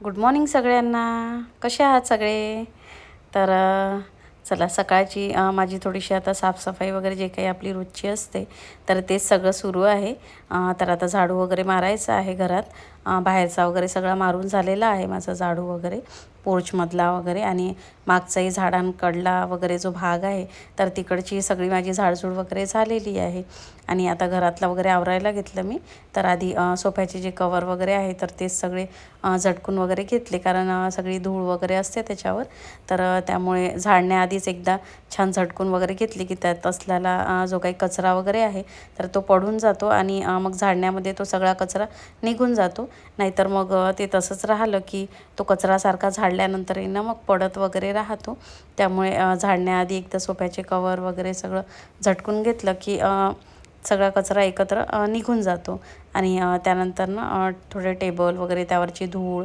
Good morning सगळ्यांना. कसे आहात सगळे? तर चला सकाळची माझी थोडीशी आता साफसफाई वगैरे जे काही आपली रोजची असते तर तेच सगळं सुरू आहे. तर आता झाडू वगैरे मारायचं आहे घरात. बाहेरचा वगैरे सगळा मारून झालेला आहे माझा झाडू वगैरे पोर्चमधला वगैरे आणि मागचाही झाडांकडला वगैरे जो भाग आहे तर तिकडची सगळी माझी झाडझूड वगैरे झालेली आहे. आणि आता घरातला वगैरे आवरायला घेतलं मी तर आधी सोफ्याचे जे कवर वगैरे आहे तर तेच सगळे झटकून वगैरे घेतले. कारण सगळी धूळ वगैरे असते त्याच्यावर तर त्यामुळे झाडण्याआधीच एकदा छान झटकून वगैरे घेतली की त्यात असलेला जो काही कचरा वगैरे आहे तर तो पडून जातो आणि मग झाडण्यामध्ये तो सगळा कचरा निघून जातो. नाहीतर मग ते तसंच राहिलं की तो कचरासारखा झाडल्यानंतरही ना मग पडत वगैरे राहतो. त्यामुळे झाडण्याआधी एकदा सोफ्याचे कवर वगैरे सगळं झटकून घेतलं की सगळा कचरा एकत्र निघून जातो. आणि त्यानंतर ना थोडे टेबल वगैरे त्यावरची धूळ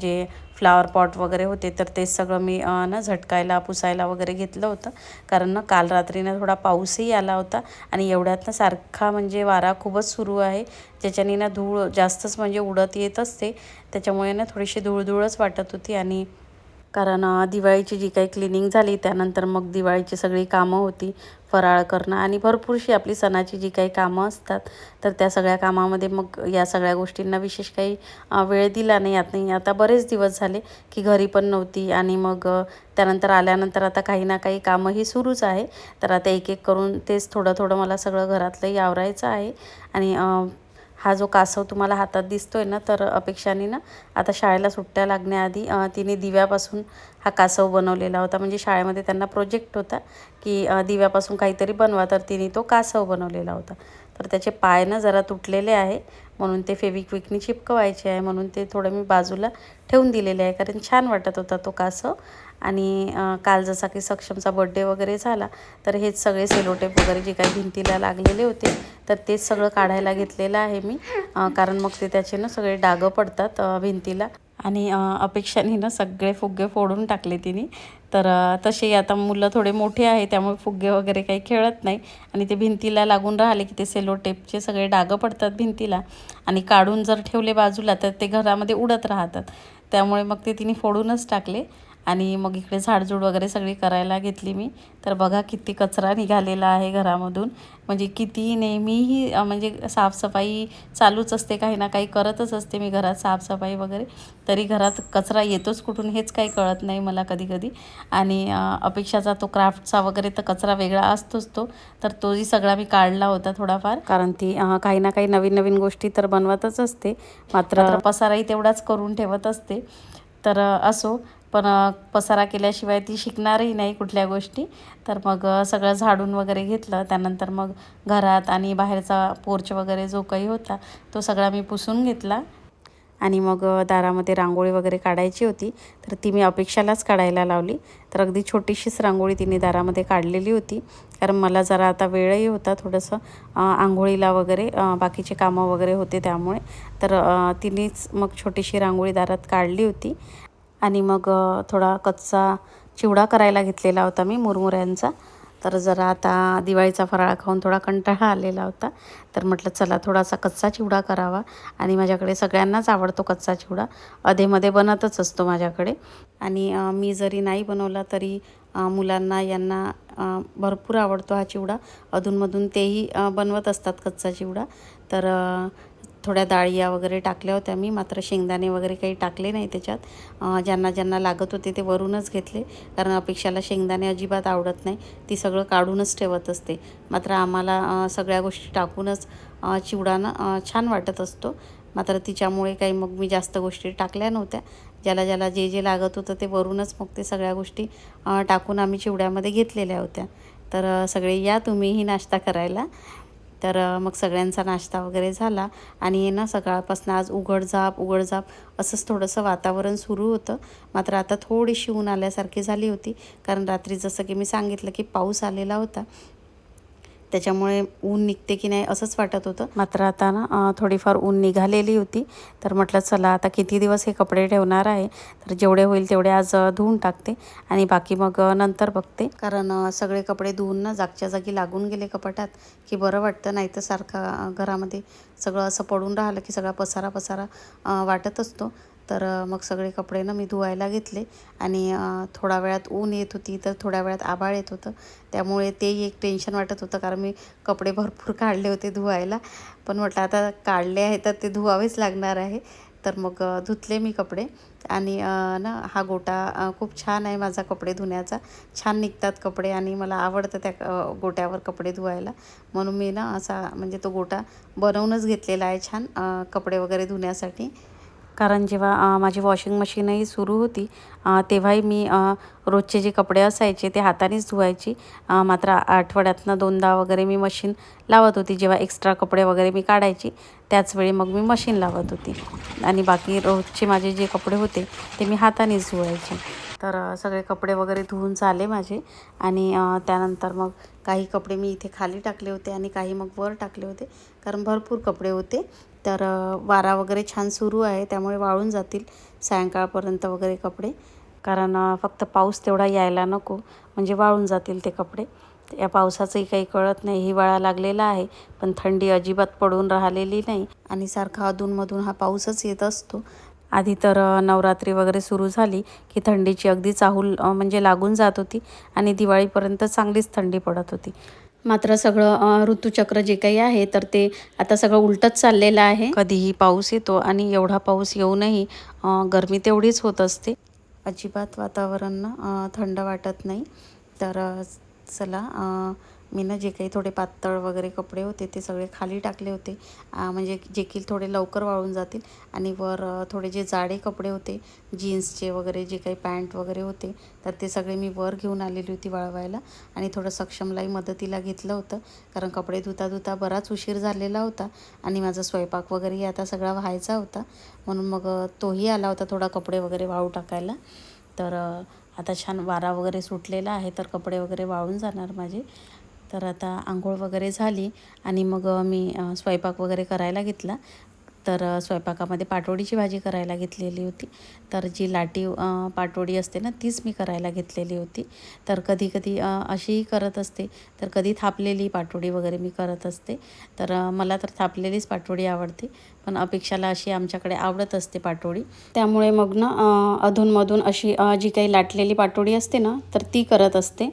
जे फ्लावर पॉट वगैरे होते तर ते सगळं मी ना झटकायला पुसायला वगैरे घेतलं होतं. कारण ना काल रात्रीनं थोडा पाऊसही आला होता आणि एवढ्यात ना सारखा म्हणजे वारा खूपच सुरू आहे. ज्याच्याने ना धूळ जास्तच म्हणजे उडत येत असते. त्याच्यामुळे ना थोडीशी धूळधूळच वाटत होती आणि कारण दिवाळीची जी काही क्लिनिंग झाली त्यानंतर मग दिवाळीची सगळी कामं होती फराळ करणं आणि भरपूरशी आपली सणाची जी काही कामं असतात तर त्या सगळ्या कामामध्ये मग या सगळ्या गोष्टींना विशेष काही वेळ दिला नाही यात नाही. आता बरेच दिवस झाले की घरी पण नव्हती आणि मग त्यानंतर आल्यानंतर आता काही ना काही कामंही सुरूच आहे. तर आता एक एक करून तेच थोडं थोडं मला सगळं घरातलंही आवरायचं आहे आणि हा जो कासव तुम्हाला हातात दिसतोय ना तर अपेक्षाने ना आता शाळेला सुट्ट्या लागण्याआधी तिने दिव्यापासून हा कासव बनवलेला होता. म्हणजे शाळेमध्ये त्यांना प्रोजेक्ट होता की दिव्यापासून काहीतरी बनवा तर तिने तो कासव बनवलेला होता. तर त्याचे पाय ना जरा तुटलेले आहे म्हणून ते फेविक्विकनी चिपकवायचे आहे म्हणून ते थोडं मी बाजूला ठेवून दिलेले आहे कारण छान वाटत होता तो कासव. आणि काल जसा की सक्षमचा बड्डे वगैरे झाला तर हेच सगळे सेलोटेप वगैरे जे काही भिंतीला लागलेले होते तर तेच सगळं काढायला घेतलेलं आहे मी. कारण मग ते त्याचे ना सगळे डागं पडतात भिंतीला. आणि अपेक्षाने ना सगळे फुगे फोडून टाकले तिने. तर तसे आता मुलं थोडे मोठे आहे त्यामुळे फुगे वगैरे काही खेळत नाही. आणि ते भिंतीला लागून राहिले की ते सेलो टेपचे सगळे डागं पडतात भिंतीला. आणि काढून जर ठेवले बाजूला तर ते घरामध्ये उडत राहतात. त्यामुळे मग ते तिने फोडूनच टाकले. आणि मग इकडे झाडझूड वगैरे सगळी करायला घेतली मी. तर बघा किती कचरा निघालेला आहे घरामधून. म्हणजे किती नेहमीही म्हणजे साफसफाई चालूच असते काही ना काही करतच असते मी घरात साफसफाई वगैरे. तरी घरात कचरा येतोच कुठून हेच काही कळत नाही मला कधी कधी आणि अपेक्षाचा तो क्राफ्टचा वगैरे तर कचरा वेगळा असतोच तो. तर तोही सगळा मी काढला होता थोडाफार. कारण ती काही ना काही नवीन नवीन गोष्टी तर बनवतच असते. मात्र पसाराही तेवढाच करून ठेवत असते. तर असो. पण पसारा केल्याशिवाय ती शिकणारही नाही कुठल्या गोष्टी. तर मग सगळं झाडून वगैरे घेतलं. त्यानंतर मग घरात आणि बाहेरचा पोर्च वगैरे जो काही होता तो सगळा मी पुसून घेतला. आणि मग दारामध्ये रांगोळी वगैरे काढायची होती. तर ती मी अपेक्षालाच काढायला लावली. तर अगदी छोटीशीच रांगोळी तिने दारामध्ये काढलेली होती. कारण मला जरा आता वेळही होता थोडंसं आंघोळीला वगैरे बाकीचे कामं वगैरे होते त्यामुळे. तर तिनेच मग छोटीशी रांगोळी दारात काढली होती. आणि मग थोडा कच्चा चिवडा करायला घेतलेला होता मी मुरमुऱ्यांचा. तर जरा आता दिवाळीचा फराळ खाऊन थोडा कंटाळा आलेला होता. तर म्हटलं चला थोडासा कच्चा चिवडा करावा. आणि माझ्याकडे सगळ्यांनाच आवडतो कच्चा चिवडा. अधेमध्ये बनतच असतो माझ्याकडे. आणि मी जरी नाही बनवला तरी मुलांना यांना भरपूर आवडतो हा चिवडा. अधूनमधून तेही बनवत असतात कच्चा चिवडा. तर थोड्या डाळिया वगैरे टाकल्या होत्या मी मात्र शेंगदाणे वगैरे काही टाकले नाही त्याच्यात. ज्यांना ज्यांना लागत होते ते वरूनच घेतले कारण अपेक्षाला शेंगदाणे अजिबात आवडत नाही. ती सगळं काढूनच ठेवत असते. मात्र आम्हाला सगळ्या गोष्टी टाकूनच चिवडानं छान वाटत असतो. मात्र तिच्यामुळे काही मग मी जास्त गोष्टी टाकल्या नव्हत्या. ज्याला ज्याला जे जे लागत होतं ते वरूनच मग ते सगळ्या गोष्टी टाकून आम्ही चिवड्यामध्ये घेतलेल्या होत्या. तर सगळे या तुम्हीही नाश्ता करायला. तर मग सगळ्यांचा नाश्ता वगैरे झाला आणि ना सकाळपासून आज उघडझाप उघडझाप असंच थोडंसं वातावरण सुरू होतं. मात्र आता थोडीशी ऊन आल्यासारखी झाली होती. कारण रात्री जसं की मी सांगितलं की पाऊस आलेला होता. त्याच्यामुळे ऊन निघते की नाही असंच वाटत होतं. मात्र आता ना थोडीफार ऊन निघालेली होती. तर म्हटलं चला आता किती दिवस हे कपडे ठेवणार आहे? तर जेवढे होईल तेवढे आज धुवून टाकते आणि बाकी मग नंतर बघते. कारण सगळे कपडे धुवून ना जागच्या जागी लागून गेले कपाटात की बरं वाटतं नाही तर सारखं घरामध्ये सगळं असं पडून राहिलं की सगळा पसारा पसारा वाटत असतो. तर मग सगळे कपडे ना मी धुवायला घेतले आणि थोडा वेळात ऊन येत होती तर थोड्या वेळात आभाळ येत होतं. त्यामुळे तेही एक टेन्शन वाटत होतं कारण मी कपडे भरपूर काढले होते धुवायला. पण म्हटलं आता काढले आहे तर ते धुवावेच लागणार आहे. तर मग धुतले मी कपडे आणि ना हा गोटा खूप छान आहे माझा कपडे धुण्याचा. छान निघतात कपडे आणि मला आवडतं त्या गोट्यावर कपडे धुवायला. म्हणून मी ना असा म्हणजे तो गोटा बनवूनच घेतलेला आहे छान कपडे वगैरे धुण्यासाठी. कारण जेव्हा माझी वॉशिंग मशीनही सुरू होती तेव्हाही मी रोजचे जे कपडे असायचे ते हातानेच धुवायची. मात्र आठवड्यातनं दोनदा वगैरे मी मशीन लावत होती जेव्हा एक्स्ट्रा कपडे वगैरे मी काढायची त्याचवेळी मग मी मशीन लावत होती. आणि बाकी रोजचे माझे जे कपडे होते ते मी हातानेच धुवायचे. तर सगळे कपडे वगैरे धुवून झाले माझे आणि त्यानंतर मग काही कपडे मी इथे खाली टाकले होते आणि काही मग वर टाकले होते कारण भरपूर कपडे होते. तर वारा वगैरे छान सुरू आहे त्यामुळे वाळून जातील सायंकाळपर्यंत वगैरे कपडे. कारण फक्त पाऊस तेवढा यायला नको म्हणजे वाळून जातील ते कपडे. या पावसाचंही काही कळत नाही हिवाळा लागलेला आहे पण थंडी अजिबात पडून राहिलेली नाही. आणि सारखा अधूनमधून हा पाऊसच येत असतो. आधी तर नवरात्री वगैरे सुरू झाली की थंडीची अगदी चाहूल म्हणजे लागून जात होती. आणि दिवाळीपर्यंत चांगलीच थंडी पडत होती. मात्र सगळं ऋतुचक्र जे काही आहे तर ते आता सगळं उलटच चाललेलं आहे. कधीही पाऊस येतो आणि एवढा पाऊस येऊनही गरमी तेवढीच होत असते. अजिबात वातावरण थंड वाटत नाही. तर चला मी ना जे काही थोडे पातळ वगैरे कपडे होते ते सगळे खाली टाकले होते. म्हणजे जे की थोडे लवकर वाळून जातील आणि वर थोडे जे जाडे कपडे होते जीन्सचे वगैरे जे काही पॅन्ट वगैरे होते तर ते सगळे मी वर घेऊन आलेली होती वाळवायला आणि थोडं सक्षमलाही मदतीला घेतलं होतं. कारण कपडे धुता धुता बराच उशीर झालेला होता आणि माझा स्वयंपाक वगैरे आता सगळा व्हायचा होता. म्हणून मग तोही आला होता थोडा कपडे वगैरे वाळू टाकायला. तर आता छान वारा वगैरे सुटलेला आहे तर कपडे वगैरे वाळून जाणार माझे. तर आता आंघोळ वगैरे झाली आणि मग मी स्वयंपाक वगैरे करायला घेतला. तर स्वयंपाकामध्ये पाटोडीची भाजी करायला घेतलेली होती. तर जी लाटी पाटोडी असते ना तीच मी करायला घेतलेली होती. तर कधी कधी अशीही करत असते. तर कधी थापलेली पाटोडी वगैरे मी करत असते. तर मला तर थापलेलीच पाटोडी आवडते. पण अपेक्षाला अशी आमच्याकडे आवडत असते पाटोडी. त्यामुळे मग ना अधूनमधून अशी जी काही लाटलेली पाटोडी असते ना तर ती करत असते.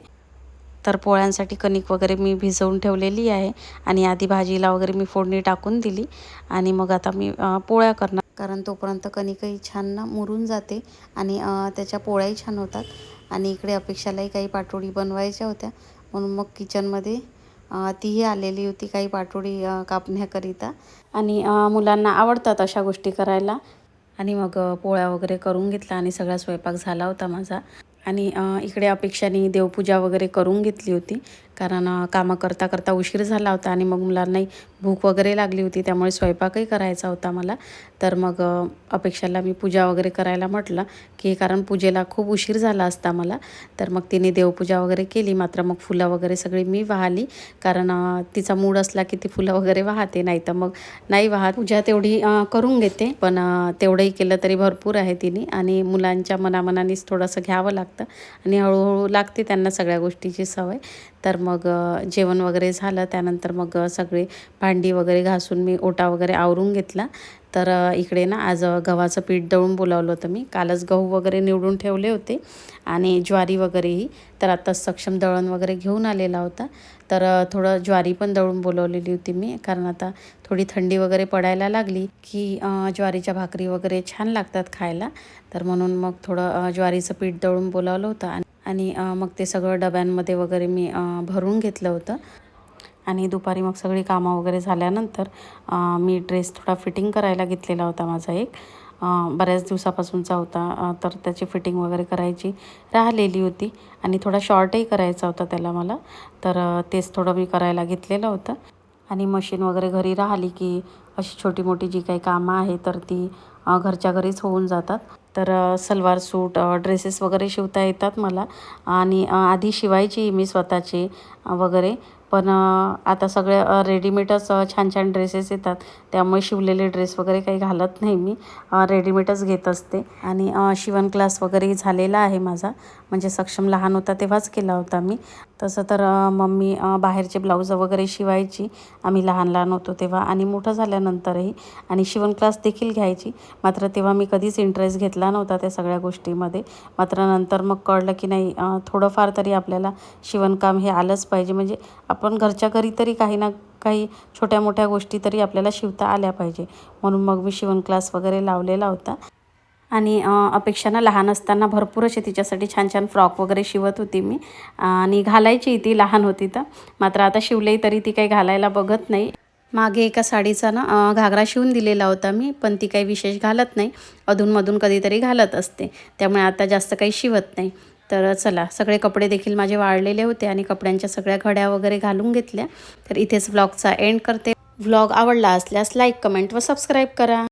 तर पोळ्यांसाठी कणिक वगैरे मी भिजवून ठेवलेली आहे. आणि आधी भाजीला वगैरे मी फोडणी टाकून दिली. आणि मग आता मी पोळ्या करणार. कारण तोपर्यंत कणिकही छान ना मुरून जाते आणि त्याच्या पोळ्याही छान होतात. आणि इकडे अपेक्षालाही काही पाटोळी बनवायच्या होत्या. म्हणून मग किचनमध्ये तीही आलेली होती काही पाटोळी कापण्याकरिता. आणि मुलांना आवडतात अशा गोष्टी करायला. आणि मग पोळ्या वगैरे करून घेतला आणि सगळा स्वयंपाक झाला होता माझा. आणि इकडे अपेक्षाने देवपूजा वगैरे करून घेतली होती. कारण कामं करता करता उशीर झाला होता आणि मग मुलांनाही भूक वगैरे लागली होती त्यामुळे स्वयंपाकही करायचा होता मला. तर मग अपेक्षाला मी पूजा वगैरे करायला म्हटलं की कारण पूजेला खूप उशीर झाला असता मला. तर मग तिने देवपूजा वगैरे केली मात्र मग फुलं वगैरे सगळी मी वाहली. कारण तिचा मूड असला की ती फुलं वगैरे वाहते नाही तर मग नाही वाहत. पूजा तेवढी करून घेते पण तेवढंही केलं तरी भरपूर आहे तिने. आणि मुलांच्या मनामनानेच थोडंसं घ्यावं लागतं आणि हळूहळू लागते त्यांना सगळ्या गोष्टीची सवय. तर मग जेवण वगैरे झालं. त्यानंतर मग सगळे भांडी वगैरे घासून मी ओटा वगैरे आवरून घेतला. तर इकडे ना आज गव्हाचं पीठ दळून बोलावलं होतं मी. कालच गहू वगैरे निवडून ठेवले होते आणि ज्वारी वगैरेही. तर आता सक्षम दळण वगैरे घेऊन आलेला होता. तर थोडं ज्वारी पण दळून बोलवलेली होती मी. कारण आता थोडी थंडी वगैरे पडायला लागली की ज्वारीच्या भाकरी वगैरे छान लागतात खायला. तर म्हणून मग थोडं ज्वारीचं पीठ दळून बोलावलं होतं आणि आणि मग ते सगळं डब्यांमध्ये वगैरे मी भरून घेतलं होतं. आणि दुपारी मग सगळी कामं वगैरे झाल्यानंतर मी ड्रेस थोडा फिटिंग करायला घेतलेला होता माझा एक. बऱ्याच दिवसापासूनचा होता तर त्याची फिटिंग वगैरे करायची राहिलेली होती. आणि थोडा शॉर्टही करायचा होता त्याला मला तर तेच थोडं मी करायला घेतलेलं होतं. आणि मशीन वगैरे घरी राहिली की अशी छोटी मोठी जी काही कामं आहे तर ती घरच्या घरीच होऊन जातात. तर सलवार सूट ड्रेसेस वगैरे शिवता येतात मला. आणि आधी शिवायची मी स्वतःचे वगैरे. पण आता सगळे रेडीमेडच छान छान ड्रेसेस येतात. त्यामुळे शिवलेले ड्रेस वगैरे काही घालत नाही मी. रेडीमेडच घेत असते. आणि शिवण क्लास वगैरे झालेला आहे माझा. म्हणजे सक्षम लहान होता तेव्हाच केला होता मी. तसं तर मम्मी बाहेरचे ब्लाऊज वगैरे शिवायची. आम्ही लहान लहान होतो तेव्हा आणि मोठं झाल्यानंतरही आणि शिवण क्लास देखील घ्यायची. मात्र तेव्हा मी कधीच इंटरेस्ट घेतला नव्हता त्या सगळ्या गोष्टीमध्ये. मात्र नंतर मग कळलं की नाही थोडंफार तरी आपल्याला शिवणकाम हे आलंच पाहिजे. म्हणजे आपण घरच्या घरी तरी काही ना काही छोट्या मोठ्या गोष्टी तरी आपल्याला शिवता आल्या पाहिजे. म्हणून मग मी शिवण क्लास वगैरे लावलेला होता. आणि अपेक्षानं लहान असताना भरपूर असे तिच्यासाठी छान छान फ्रॉक वगैरे शिवत होती मी. आणि घालायची ती लहान होती तर. मात्र आता शिवलेही तरी ती काही घालायला बघत नाही. मागे एका साडीचा ना घागरा शिवून दिलेला होता मी पण ती काही विशेष घालत नाही. अधूनमधून कधीतरी घालत असते. त्यामुळे आता जास्त काही शिवत नाही. तर चला सगळे कपडे देखील माझे वाळलेले होते आणि कपड्यांच्या सगळ्या घड्या वगैरे घालून घेतल्या. तर इथेच व्लॉगचा एंड करते. व्लॉग आवडला असल्यास लाईक कमेंट व सबस्क्राईब करा.